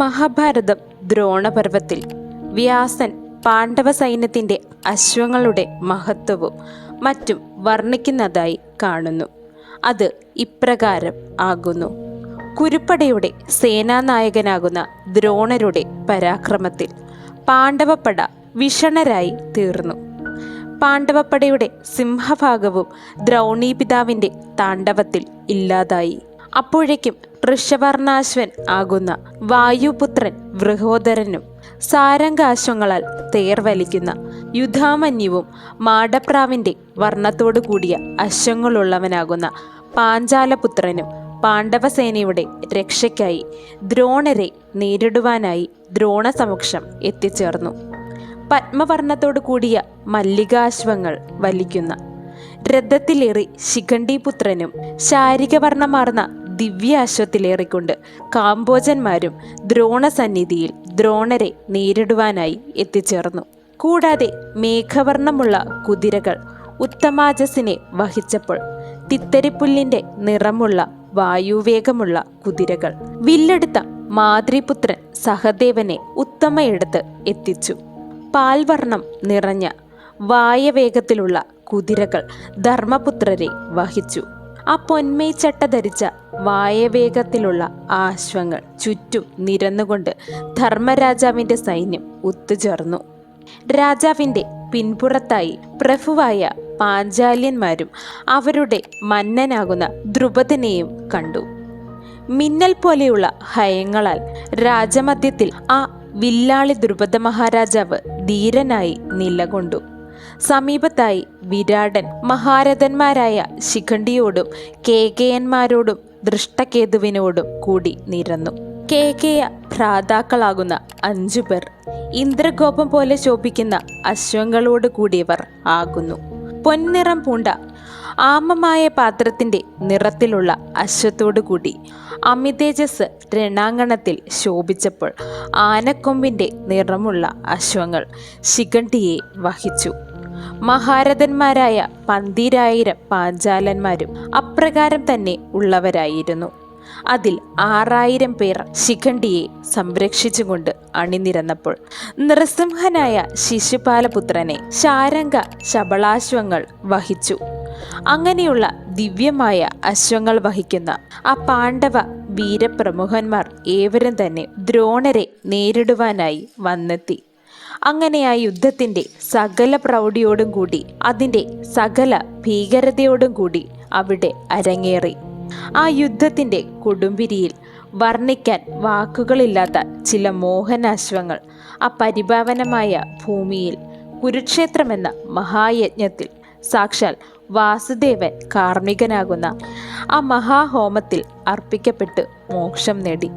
മഹാഭാരതം ദ്രോണപർവത്തിൽ വ്യാസൻ പാണ്ഡവ സൈന്യത്തിന്റെ അശ്വങ്ങളുടെ മഹത്വവും മറ്റും വർണിക്കുന്നതായി കാണുന്നു. അത് ഇപ്രകാരം ആകുന്നു. കുരുപ്പടയുടെ സേനാനായകനാകുന്ന ദ്രോണരുടെ പരാക്രമത്തിൽ പാണ്ഡവപ്പട വിഷണരായി തീർന്നു. പാണ്ഡവപ്പടയുടെ സിംഹഭാഗവും ദ്രൗണീപിതാവിന്റെ താണ്ഡവത്തിൽ ഇല്ലാതായി. അപ്പോഴേക്കും ഋഷവർണാശ്വൻ ആകുന്ന വായുപുത്രൻ വൃഹോദരനും സാരംഗാശ്വങ്ങളാൽ തേർവലിക്കുന്ന യുധാമന്യുവും മാടപ്രാവിന്റെ വർണത്തോടു കൂടിയ അശ്വങ്ങളുള്ളവനാകുന്ന പാഞ്ചാലപുത്രനും പാണ്ഡവസേനയുടെ രക്ഷയ്ക്കായി ദ്രോണരെ നേരിടുവാനായി ദ്രോണസമക്ഷം എത്തിച്ചേർന്നു. പത്മവർണത്തോടു കൂടിയ മല്ലികാശ്വങ്ങൾ വലിക്കുന്ന രഥത്തിലേറി ശിഖണ്ഡിപുത്രനും ശാരികവർണമാർന്ന ദിവ്യാശ്വത്തിലേറിക്കൊണ്ട് കാമ്പോജന്മാരും ദ്രോണസന്നിധിയിൽ ദ്രോണരെ നേരിടുവാനായി എത്തിച്ചേർന്നു. കൂടാതെ മേഘവർണമുള്ള കുതിരകൾ ഉത്തമാജസിനെ വഹിച്ചപ്പോൾ തിത്തരിപ്പുല്ലിന്റെ നിറമുള്ള വായുവേഗമുള്ള കുതിരകൾ വില്ലെടുത്ത മാതൃപുത്രൻ സഹദേവനെ ഉത്തമയെടുത്ത് എത്തിച്ചു. പാൽവർണം നിറഞ്ഞ വായവേഗത്തിലുള്ള കുതിരകൾ ധർമ്മപുത്രരെ വഹിച്ചു. ആ പൊന്മേച്ചട്ട ധരിച്ച വായവേഗത്തിലുള്ള ആശ്വങ്ങൾ ചുറ്റും നിരന്നുകൊണ്ട് ധർമ്മരാജാവിന്റെ സൈന്യം ഒത്തുചേർന്നു. രാജാവിന്റെ പിൻപുറത്തായി പ്രഭുവായ പാഞ്ചാല്യന്മാരും അവരുടെ മന്നനാകുന്ന ദ്രുപദനെയും കണ്ടു. മിന്നൽ പോലെയുള്ള ഹയങ്ങളാൽ രാജമധ്യത്തിൽ ആ വില്ലാളി ദ്രുപദ മഹാരാജാവ് ധീരനായി നിലകൊണ്ടു. സമീപത്തായി വിരാടൻ മഹാരഥന്മാരായ ശിഖണ്ഡിയോടും കേകയന്മാരോടും ദൃഷ്ടകേതുവിനോടും കൂടി നിരന്നു. കേകയ ഭ്രാതാക്കളാകുന്ന അഞ്ചു പേർ ഇന്ദ്രകോപം പോലെ ശോഭിക്കുന്ന അശ്വങ്ങളോട് കൂടിയവർ ആകുന്നു. പൊൻനിറം പൂണ്ട ആമമായ പാത്രത്തിന്റെ നിറത്തിലുള്ള അശ്വത്തോടു കൂടി അമിതേജസ് രണാങ്കണത്തിൽ ശോഭിച്ചപ്പോൾ ആനക്കൊമ്പിന്റെ നിറമുള്ള അശ്വങ്ങൾ ശിഖണ്ഡിയെ വഹിച്ചു. മഹാരഥന്മാരായ പന്തിരായിരം പാഞ്ചാലന്മാരും അപ്രകാരം തന്നെ ഉള്ളവരായിരുന്നു. അതിൽ ആറായിരം പേർ ശിഖണ്ഡിയെ സംരക്ഷിച്ചുകൊണ്ട് അണിനിരന്നപ്പോൾ നൃസിംഹനായ ശിശുപാലപുത്രനെ ശാരംഗ ശബളാശ്വങ്ങൾ വഹിച്ചു. അങ്ങനെയുള്ള ദിവ്യമായ അശ്വങ്ങൾ വഹിക്കുന്ന ആ പാണ്ഡവ വീരപ്രമുഖന്മാർ ഏവരും തന്നെ ദ്രോണരെ നേരിടുവാനായി വന്നെത്തി. അങ്ങനെ ആ യുദ്ധത്തിന്റെ സകല പ്രൗഢിയോടും കൂടി അതിന്റെ സകല ഭീകരതയോടും കൂടി അവിടെ അരങ്ങേറി. ആ യുദ്ധത്തിന്റെ കൊടുമ്പിരിയിൽ വർണിക്കാൻ വാക്കുകളില്ലാത്ത ചില മോഹനാശ്വങ്ങൾ ആ പരിഭാവനമായ ഭൂമിയിൽ കുരുക്ഷേത്രമെന്ന മഹായജ്ഞത്തിൽ സാക്ഷാൽ വാസുദേവൻ കാർമ്മികനാകുന്ന ആ മഹാഹോമത്തിൽ അർപ്പിക്കപ്പെട്ട് മോക്ഷം നേടി.